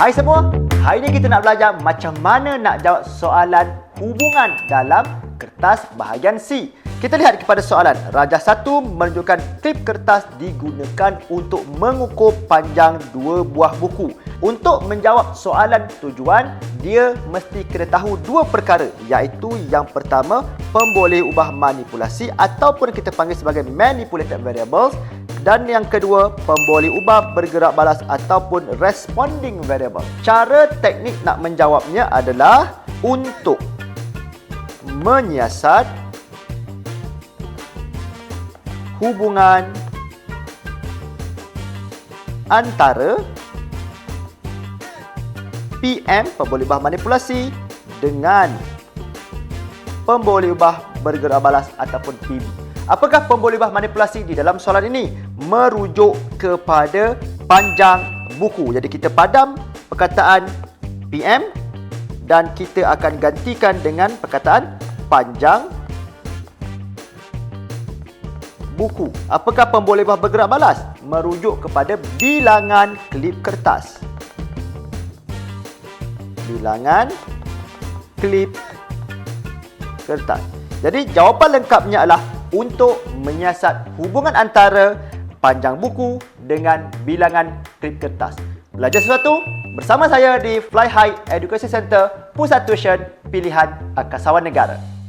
Hai semua, hari ini kita nak belajar macam mana nak jawab soalan hubungan dalam kertas bahagian C. Kita lihat kepada soalan. Raja 1 menunjukkan klip kertas digunakan untuk mengukur panjang dua buah buku. Untuk menjawab soalan tujuan, dia mesti kena tahu dua perkara iaitu yang pertama, pemboleh ubah manipulasi ataupun kita panggil sebagai manipulated variables dan yang kedua, pemboleh ubah bergerak balas ataupun responding variable. Cara teknik nak menjawabnya adalah untuk menyiasat hubungan antara PM, pemboleh ubah manipulasi dengan pemboleh ubah bergerak balas ataupun PB. Apakah pemboleh ubah manipulasi di dalam soalan ini? Merujuk kepada panjang buku. Jadi kita padam perkataan PM dan kita akan gantikan dengan perkataan panjang buku. Apakah pemboleh ubah bergerak balas? Merujuk kepada bilangan klip kertas. Bilangan klip kertas. Jadi jawapan lengkapnya adalah untuk menyiasat hubungan antara panjang buku dengan bilangan klip kertas. Belajar sesuatu bersama saya di Fly High Education Center, Pusat Tuition Pilihan Angkasawan Negara.